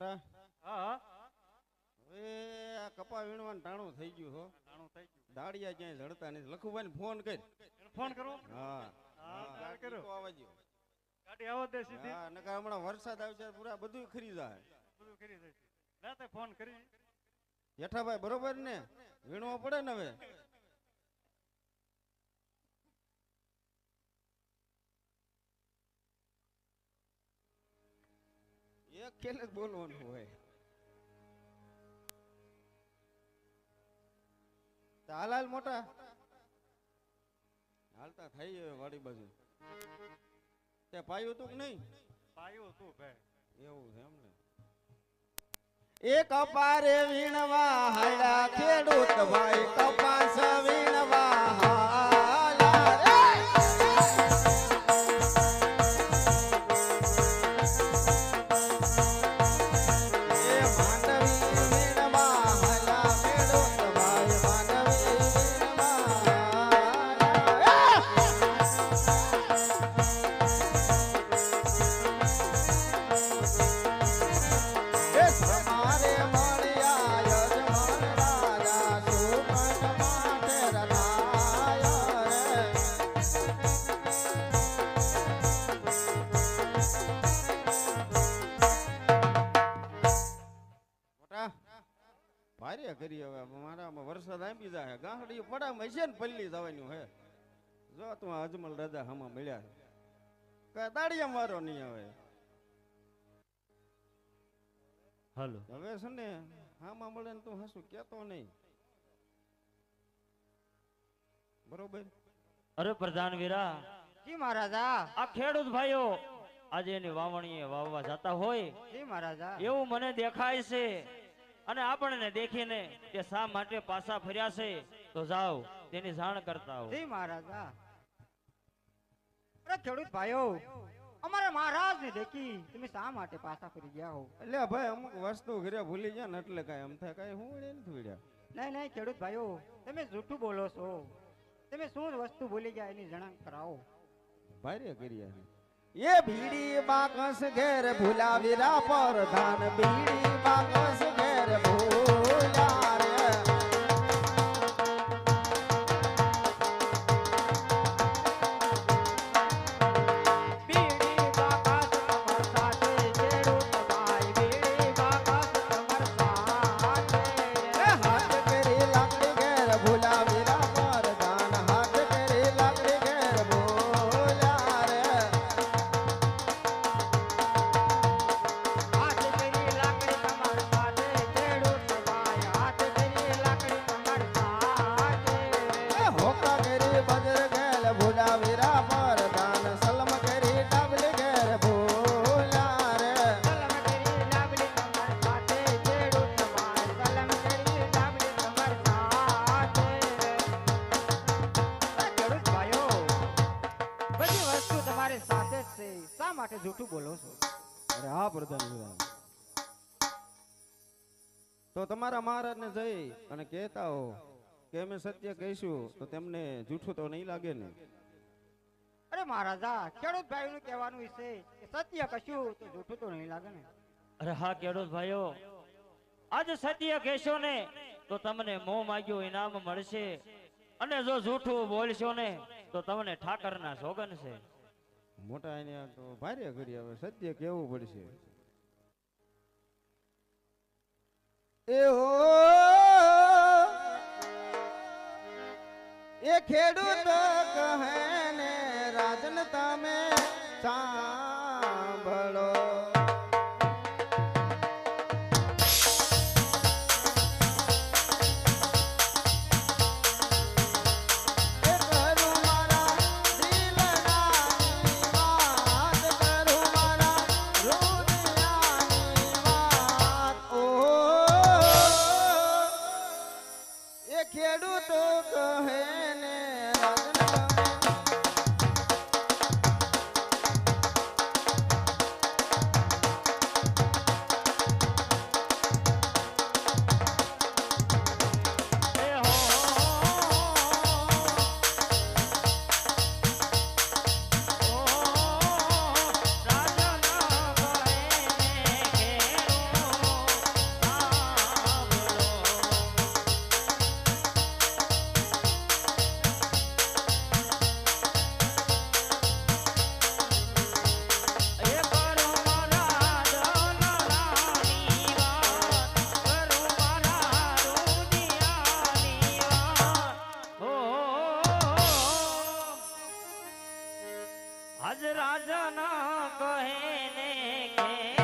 મોટા? હા હવે આ કપા વીણવાનું ટાણું થઈ ગયું હો. નાનું થઈ ગયું. દાડિયા ક્યાંય ઝડતા નથી. લખુભાઈ ફોન કર. ફોન કરો. હા. હા, કરો. આવવા ગાડી આવો દે સીધી. હા નકર હમણાં વરસાદ આવશે પૂરા બધું ખરી જાય. બધું ખરી જાય. ના તે ફોન કરી. જેઠાભાઈ બરોબર ને? વીણવો પડે ને હવે? એક ખેલે બોલવાનું હોય. હાલ હાલ મોટા. હાલતા થઈ વાડી બાજુ. તે પાયું તું કે નહીં? પાયું તું ભાઈ. એવું છે એમ ને. એક અપારે વીણવા હાડા ખેડૂત ભાઈ. કરી હવે. મારામાં વરસાદ આંબી જાય. ગાંહડી પડામાં છે ને પલ્લી જવાનું હે જો તું અજમલ રાજા હમા મળ્યા કઈ દાડિયા મારો નહીં આવે. હાલો. હવે છે ને હામાં મળે ને તું હસું કેતો નહીં. બરોબર? અરે પ્રધાન વીરા. જી મહારાજા. આ ખેડૂત ભાઈઓ આજે એની વાવણીએ વાવવા જતા હોય. જી મહારાજા. એવું મને દેખાય છે. અને આપણને દેખીને કે શા માટે પાછા ફર્યા છે તો જાઓ તેની જાણ કરતા જી મહારાજા. અરે ખેડૂત ભાઈઓ અમારા મહારાજ ને દેખી તમે શા માટે પાછા ફરી ગયા હો? એટલે ભાઈ અમુક વસ્તુ ઘરે ભૂલી ગયા ને એટલે કાંઈ એમ થાય કાંઈ હું એને ભૂલ્યા નહીં નહીં ખેડૂત ભાઈઓ તમે જૂઠું બોલો છો. તમે શું વસ્તુ ભૂલી ગયા એની જણાં કરાવો. ભારે કર્યા એ ભીડી બાકસ ઘેર ભૂલાવીરા પર ધાન ભીડી બાકસ ઘેર ભૂલા શા બોલો છો. અરે હા પ્રધાન તો તમારા મહારાજને જઈ અને કહેતા હો કે અમે સત્ય કહીશું તો તેમને જૂઠું તો નહીં લાગે ને? અરે મહારાજા ખેડૂત ભાઈ નું કહેવાનું છે કે સત્ય કશું તો જૂઠું તો નહીં લાગે ને? અરે હા ખેડૂત ભાઈઓ આજે સત્ય કહેશો ને તો તમને મોં માગ્યું ઇનામ મળશે. અને જો જૂઠું બોલશો ને તો તમને ઠાકરના સોગન છે. મોટા એને તો ભારે કરી હવે સત્ય કેવું પડશે. એ હો, એ ખેડૂત કહે ને રાજન તમે સાંભળો. આજ રાજા કહે ને ઘેરો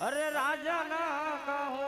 અરે રાજા ના કહું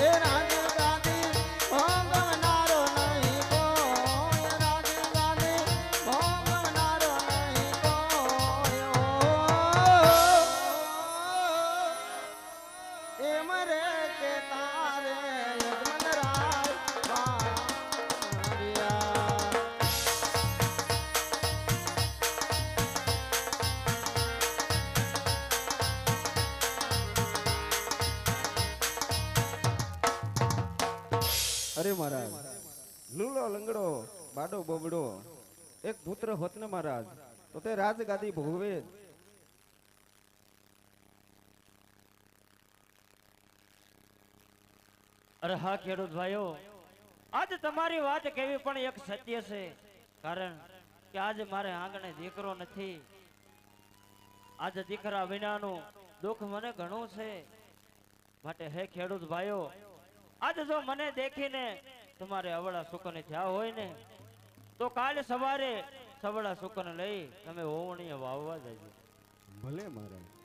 એમ અરે મહારાજ, લૂલો, લંગડો, બાડો, બોબડો, એક પુત્ર હોત ને મહારાજ, તો તે રાજગાદી ભોગવે. અરે હા, ખેડૂત ભાઈઓ, આજ તમારી વાત કેવી પણ એક સત્ય છે. કારણ કે આજ મારે આંગણે દીકરો નથી. આજે દીકરા વિનાનું દુઃખ મને ઘણું છે. માટે હે ખેડૂત ભાઈઓ આજે જો મને દેખીને તમારે અવળા સુકન થયા હોય ને, તો કાલે સવારે સવળા સુકન લઈ તમે ઓવણીએ વાવવા જજો. ભલે મહારાજ.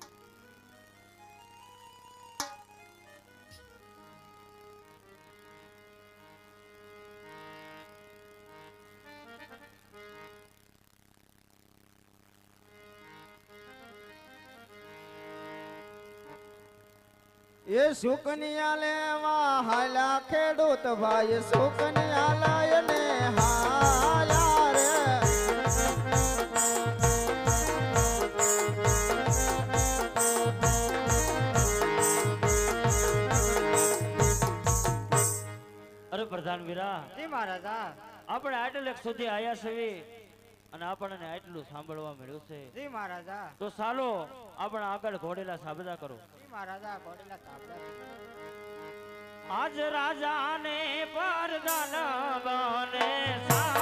એ સુકનિયા લેવા હાલા ખેડૂત ભાઈ સુકનિયા લાય ને હાલા રે. અરે પ્રધાન વીરા જી મહારાજા. આપણે આટલે સુધી આયા છીએ. અને આપણને આટલું સાંભળવા મળ્યું છે. જી મહારાજા. તો ચાલો આપણે આગળ ઘોડેલા સાબદા કરો. જી મહારાજા ઘોડેલા સાબદા. આજ રાજાને પરદાન બને સા